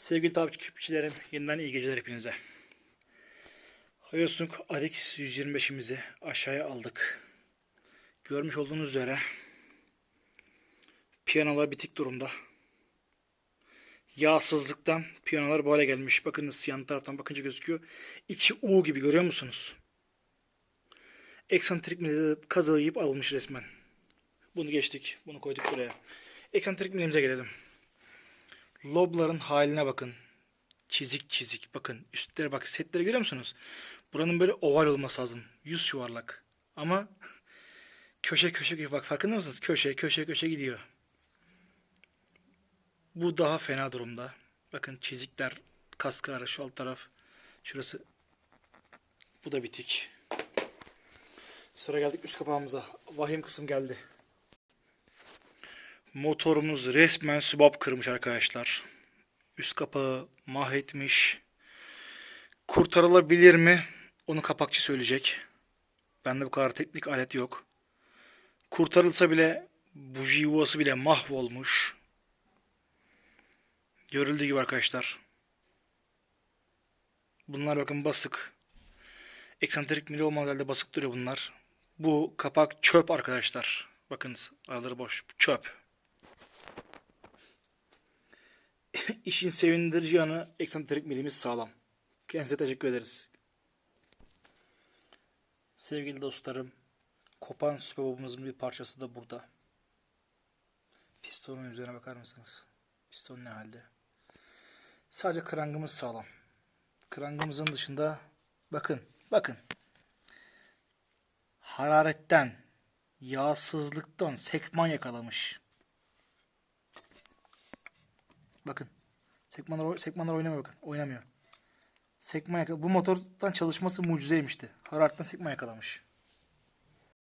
Sevgili takipçilerim, yeniden iyi geceler hepinize. Hyosung RX 125'imizi aşağıya aldık. Görmüş olduğunuz üzere piyanolar bitik durumda. Yağsızlıktan piyanolar bu hale gelmiş. Bakınız yan taraftan bakınca gözüküyor. İçi U gibi görüyor musunuz? Eksantrik kazığı yiyip alınmış resmen. Bunu geçtik. Bunu koyduk buraya. Eksantrik milimize gelelim. Lobların haline bakın. Çizik çizik. Bakın üstleri bak. Setleri görüyor musunuz? Buranın böyle oval olması lazım. Yüz yuvarlak. Ama köşe köşe. Bak farkında mısınız? Köşe köşe köşe gidiyor. Bu daha fena durumda. Bakın çizikler, kaskar, şu alt taraf. Şurası. Bu da bitik. Sıra geldik üst kapağımıza. Vahim kısım geldi. Motorumuz resmen subap kırmış arkadaşlar. Üst kapağı mahvetmiş. Kurtarılabilir mi? Onu kapakçı söyleyecek. Bende bu kadar teknik alet yok. Kurtarılsa bile buji yuvası bile mahvolmuş. Görüldüğü gibi arkadaşlar. Bunlar bakın basık. Eksantrik mili olmaz halde basık duruyor bunlar. Bu kapak çöp arkadaşlar. Bakınız araları boş. Çöp. İşin sevindirici yanı eksantrik milimiz sağlam. Kendinize teşekkür ederiz. Sevgili dostlarım, kopan süpebobumuzun bir parçası da burada. Pistonun üzerine bakar mısınız? Piston ne halde? Sadece krangımız sağlam. Krangımızın dışında bakın, bakın. Hararetten, yağsızlıktan sekman yakalamış. Bakın. Sekmanlar, sekmanlar oynamıyor bakın. Oynamıyor. Sekman yaka- Bu motordan çalışması mucizeymişti. Hararetten sekman yakalamış.